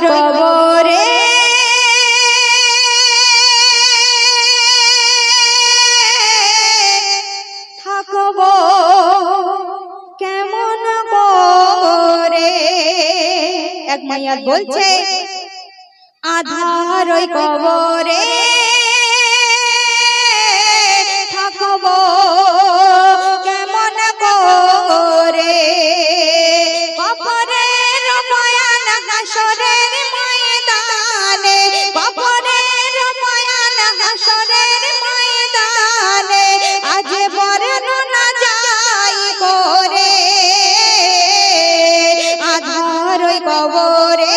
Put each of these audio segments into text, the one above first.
কবরে। থাকব কেমন করে? এক মাইয়া বলছে আধার ওই কবরে। ওই কবরে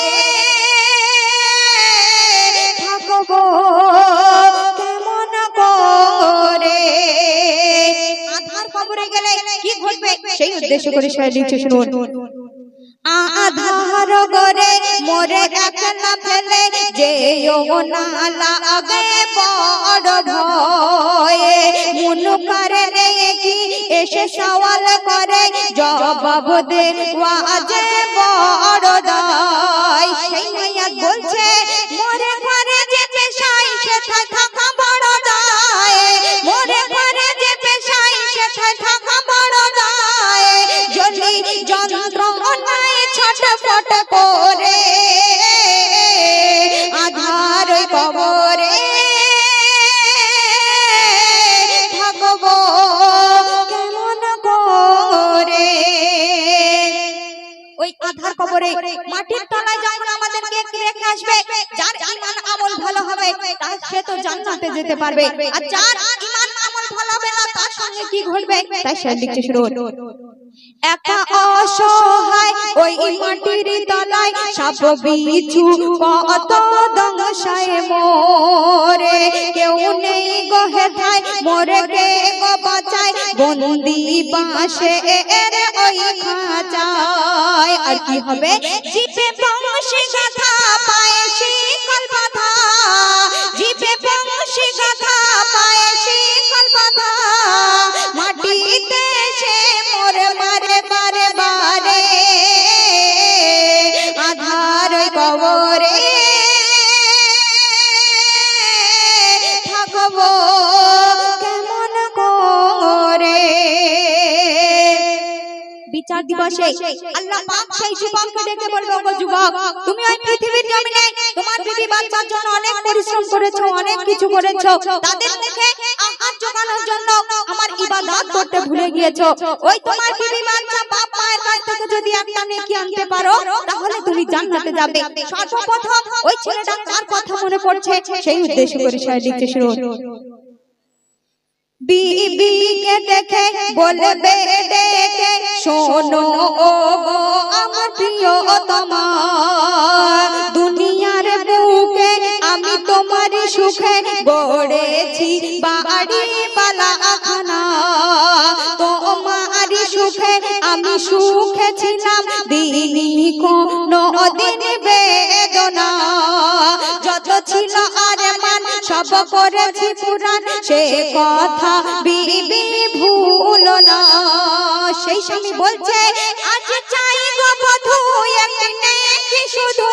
থাকব। কেমন করে? আধার কবরে গেলে কি ঘটবে? সেই উদ্দেশ্য করে দিচ্ছে শুনুন। আধার মোরে একলা ফেলে যে বড় এসে সওয়াল করে, জবাব যে বড় দায়। সেই মাইয়া বলছে, মোরে ঘরে যে পেশাই সে থাকা বড় দায়। মোরে ঘরে যে পেশাই সে থাকা বড় দায়। জলি যন্ত্রণায় ছটফট করে কবরে মাটির তলায় যখন আমাদেরকে রেখে আসবে। যার ঈমান আমল ভালো হবে তার সে তো জান্নাতে যেতে পারবে। আর যার ঈমান আমল ভালো হবে না, তার সঙ্গে কি ঘটবে? তাই সে লিখছে শুনুন একা অসহায়, ওই মাটির তলায় সাপ বিছু কত দংশায় মোরে। কেউ নেই গহে ঠাই মোরে কে গো বাঁচায়? বন্দি বাঁশে এর ওই খাঁচায়। আর কি হবে? জিপে বংশী গাথা পায়ে শিকল আল্লাহ পাক সেই যুবককে ডেকে বলবে যুবক, তুমি ওই পৃথিবীর জমিনে তোমার বিবি বাচ্চার জন্য অনেক পরিশ্রম করেছ, অনেক কিছু করেছ। তাদের আহার জোগানোর জন্য আমার ইবাদত করতে ভুলে গিয়েছো। ওই তোমার বিবি বাচ্চা বাপ মায়ের কাছ থেকে যদি একটা নেকি আনতে পারো, তাহলে তুমি জান্নাতে যাবে। সর্বপ্রথম ওই ছেলেটা কার কথা মনে পড়ছে? সেই উদ্দেশ্য করে শুরু বিবিকে দেখে বলবে ডেকে, শোনো ও গো আমার প্রিয় তোমার দুনিয়ার বুকে আমি তোমার সুখে গড়েছি বাড়ি বালা আখানা তোমার সুখে আমি সুখে ছিলাম। দিনি কোনো দিন বেদনা, যত ছিল আর মান সব করেছি পুরাণ, সে কথা বিবি ভুল না। সেই স্বামী বলছে, আজ চাই গো বধু একটি নেকি শুধু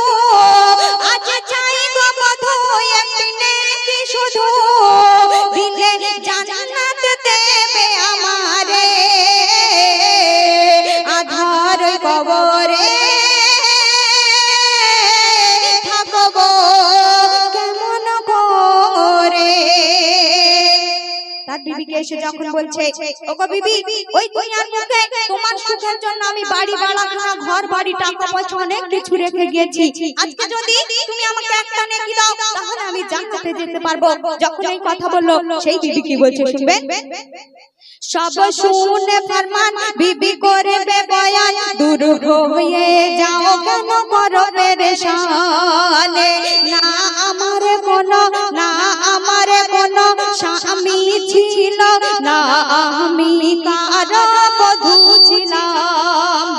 should যখন বলছে, ওগো বিবি, ওই দুনিয়ার মুখে তোমার সুখের জন্য আমি বাড়ি বাড়াখানা ঘর বাড়ি টাকা পয়সা অনেক কিছু রেখে গিয়েছি। আজকে যদি তুমি আমাকে একটা নেকি দাও, তাহলে আমি জান্নাতে যেতে পারব। যখন এই কথা বলল, সেই বিবি কি বলছে শুনবেন সব শুনে ফরমান, বিবি করবে বয়ান, দূর হয়ে যাও কেন করো পেরেশানে? না আমার কোনো, না আমার কোনো স্বামী ছিল। না আমি কারও বধু ছিলাম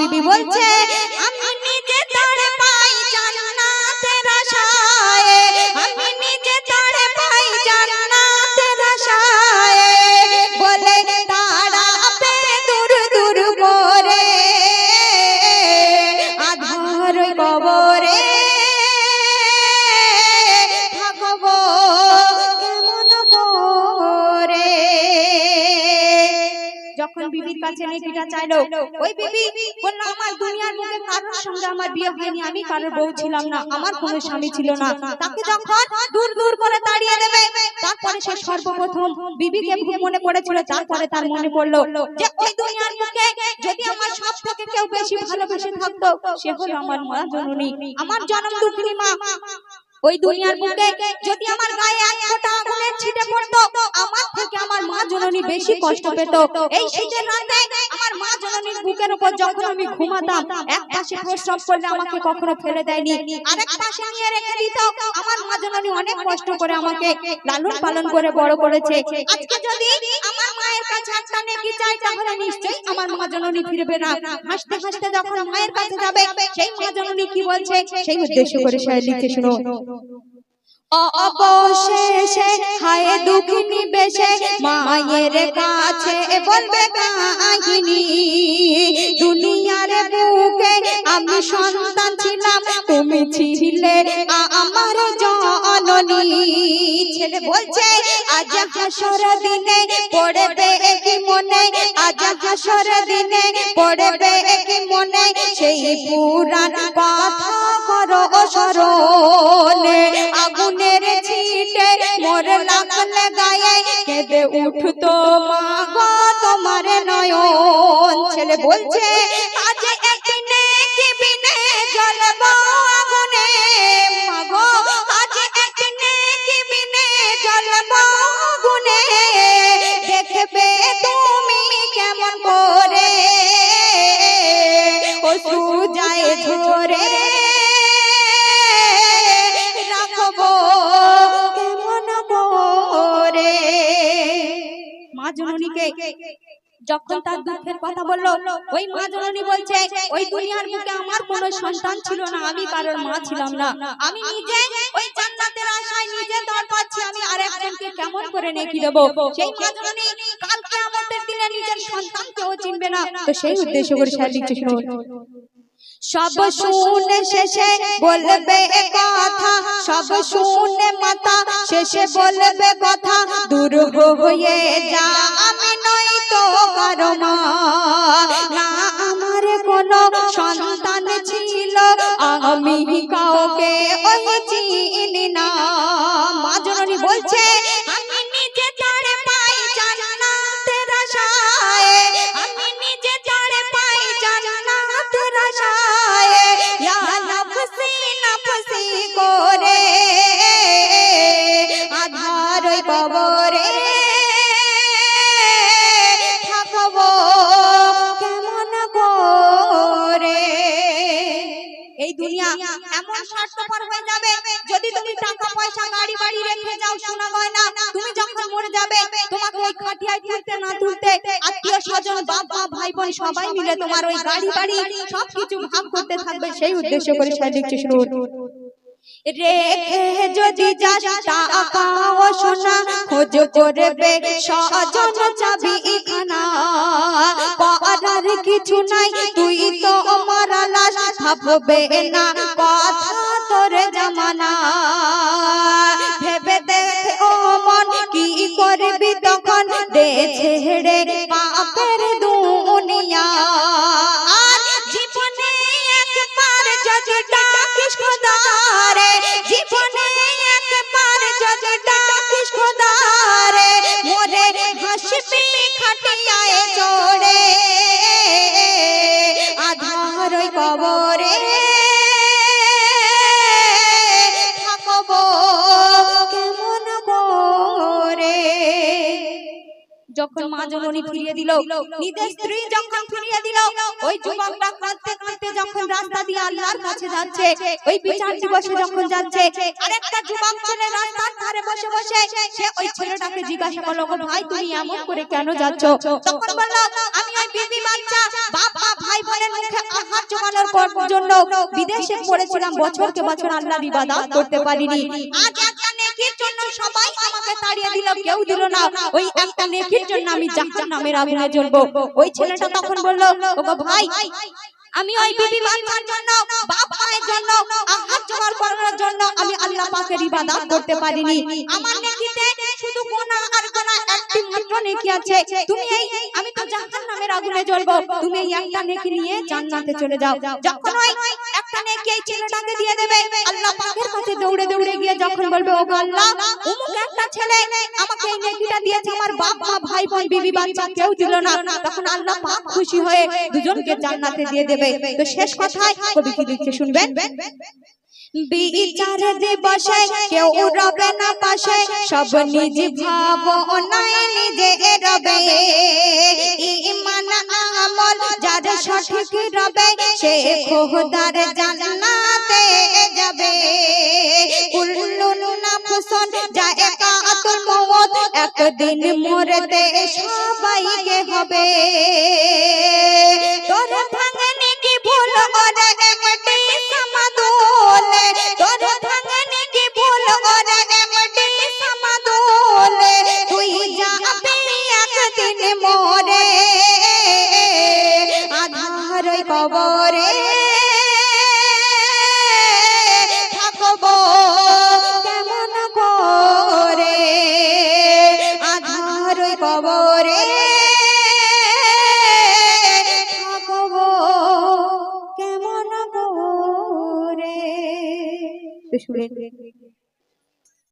কাছে নেকিটা চাইলো ওই বিবি বলল আমার দুনিয়ার বুকে কারোর সঙ্গে আমার বিয়ে হয়নি আমি কারোর বউ ছিলাম না আমার কোনো স্বামী ছিল না। তাকে যখন দূর দূর করে তাড়িয়ে দেবে তারপরে সে সর্বপ্রথম বিবিকে মনে পড়েছিল তারপরে তার মনে পড়ল যে ওই দুনিয়ার বুকে যদি আমার সব থেকে কেউ বেশি ভালোবেসে থাকতো সে হলো আমার মা জননী। আমার জনম দুঃখিনী মা। ওই দুনিয়ার বুকে যদি আমার গায়ে এক ফোঁটা আগুনের ছিটে পড়তো আমার থেকে আমার মা জননী বেশি কষ্ট পেত। এই শীতের রাতে আমার মা জননীর বুকের উপর যখন আমি ঘুমাতাম এক পাশে প্রস্রাব করলে আমাকে কখনো ফেলে দেয়নি। আরেক পাশে নিয়ে রেখে দিত আমার মা জননী অনেক কষ্ট করে আমাকে লালন পালন করে বড় করেছে। আজকে যদি আমার মায়ের কাছে একটা নেকি চাই তাহলে নিশ্চয়ই আমার মা জননী ফিরবে না হাসতে হাসতে যখন মায়ের কাছে যাবে সেই মা জননী কি বলছে সেই উদ্দেশ্য করে সে লিখে শুনো অবশেষে হায় দুঃখিনী বেশে মায়ের কাছে বলবে কাহিনী, দুনিয়ার বুকে আমি সন্তান ছিলাম, তুমি ছিলে আমার জননী। ছেলে বলছে, আজ হাসর দিনে পড়বে কি মনে, আজ হাসর দিনে পড়বে কি মনে, সেই পুরাণ কথা করো স্মরণ আগুনের ছিটে মোর নাক গায়ে কেঁদে উঠতো মা গো তোমার নয়ন। ছেলে বলছে, আজ একদিনে কি বিনে জ্বলবো আগুনে? মা গো যখন তার দুঃখের কথা বলল ওই মা জননী বলছে ওই দুনিয়ার বুকে আমার কোনো সন্তান ছিল না আমি কারোর মা ছিলাম না। আমি নিজে ওই জান্নাতের আশায় নিজে দর পাচ্ছি আমি আরেকজনকে কেমন করে নেকি দেব? সেই মা জননী কালকে আমাদের দিনে নিজের সন্তানকেও চিনবে না। তো সেই উদ্দেশ্য করে সে লিখছে শুনুন সব শুনে শেষে বলবে কথা। সব শুনে মাথা। শেষে বলবে কথা। দূর হয়ে যা। মা না আমার কোনো সন্তান ছিল। আমি কাউকে না। মা বলছে সবাই মিলে তোমার ওই গাড়ি বাড়ি সবকিছু ভাগ করতে থাকবে সেই উদ্দেশ্য করে সে লিখছে শুনুন রেখে যদি যাস টাকা ও সোনা খোঁজ করবে সজন চাবি খানা করার কিছু নাই তুই তো মারা লাশ ভাববে না কথা তোর জামানা। ডাকিস খোদারে জীবনে একবার যদি যখন মা জননী ফিরিয়ে দিল নিজের স্ত্রী যখন ফিরিয়ে দিল ওই যুবকটা কাঁদতে কাঁদতে যখন রাস্তা দিয়ে আল্লাহর কাছে যাচ্ছে ওই বিচার দিবসে যখন যাচ্ছে আরেকটা যুবক ছেলে রাস্তার ধারে বসে বসে সে ওই ছেলেটাকে জিজ্ঞাসা করল ভাই তুমি এমন করে কেন যাচ্ছ? তখন বলল আমি ওই বিবি বাচ্চা ভাই বোনের মুখে আহার জমানোর জন্য বিদেশে পড়েছিলাম বছরকে বছর আল্লাহর ইবাদত করতে পারিনি আজ নেকির জন্য সবাই আমাকে তাড়িয়ে দিল, কেউ দিল না। ওই একটা নেকির জন্য আমি জাহান্নামের আগুনে জ্বলবো। ওই ছেলেটা তখন বলল, ওগো ভাই, আমি ওই বিবি বাচ্চার জন্য, বাপ মায়ের জন্য, আহার জমার করার জন্য আমি আল্লাহ পাকের ইবাদত করতে পারিনি। আমার নেকিতে শুধু গোনা আর গোনা একটি মাত্র নেকি আছে। তুমি এই, আমি তো জাহান্নামের আগুনে জ্বলবো। তুমি এই একটা নেকি নিয়ে জান্নাতে চলে যাও। যখন ওই দিয়ে দেবে। আল্লাহ পাকের কাছে দৌড়ে দৌড়ে গিয়ে যখন বলবে ও আল্লাহ, অমুক একটা ছেলে আমাকে এই নেকিটা দিয়েছে, আমার বাপ, মা ভাই বোন বিবি, বাচ্চা কেউ দিল না। তখন আল্লাহ পাক খুশি হয়ে দুজনকে জান্নাতে দিয়ে দেবে। তো শেষ কথায় কবি কি লিখছে শুনবেন? বিচার দিবসে কেউ রবে না পাশে সব নিজ ভাব অনায় নিজে রবে ইমান, আমল যার সঠিক রবে, সে খোদার জান্নাতে যাবে। একদিন মরতে সবাইকে হবে। কবরে থাকব কেমন করে? আধার কবরে থাকব কেমন করে?